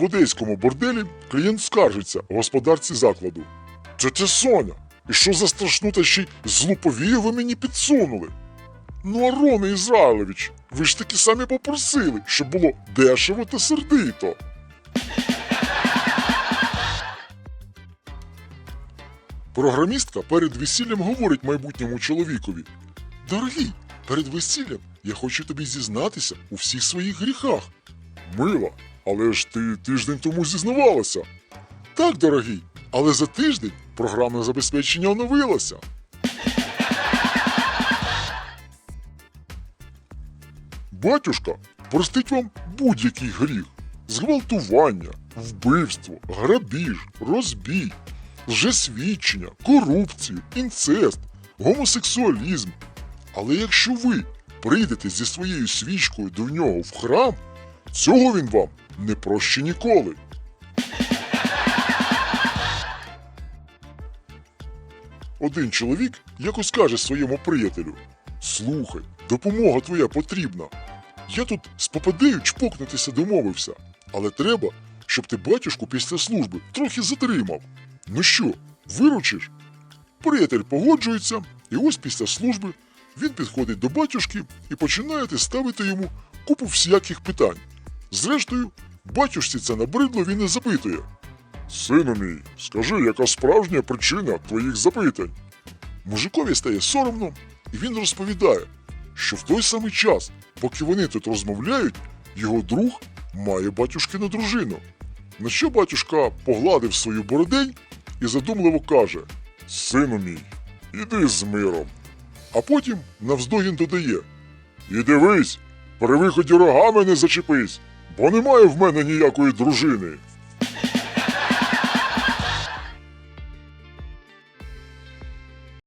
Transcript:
В одеському борделі клієнт скаржиться господарці закладу. Тетя Соня, і що за страшну та ще й злуповію ви мені підсунули? Ну, Ароне Ізраїлович, ви ж таки самі попросили, щоб було дешево та сердито. Програмістка перед весіллям говорить майбутньому чоловікові: Дорогий, перед весіллям я хочу тобі зізнатися у всіх своїх гріхах. Мила, але ж ти тиждень тому зізнавалася. Так, дорогий, але за тиждень програмне забезпечення оновилося. Батюшка простить вам будь-який гріх: зґвалтування, вбивство, грабіж, розбій, лжесвідчення, корупцію, інцест, гомосексуалізм. Але якщо ви прийдете зі своєю свічкою до нього в храм, цього він вам не проще ніколи. Один чоловік якось каже своєму приятелю: Слухай, допомога твоя потрібна. Я тут з попадею чпокнутися домовився, але треба, щоб ти батюшку після служби трохи затримав. Ну що, виручиш? Приятель погоджується, і ось після служби він підходить до батюшки і починає ставити йому купу всяких питань. Зрештою, батюшці це набридло, він і запитує. Сину мій, скажи, яка справжня причина твоїх запитань? Мужикові стає соромно, і він розповідає, що в той самий час, поки вони тут розмовляють, його друг має батюшкину дружину. На що батюшка погладив свою бородень і задумливо каже: Сину мій, іди з миром. А потім навздогін додає: І дивись, при виході рогами не зачепись, бо немає в мене ніякої дружини.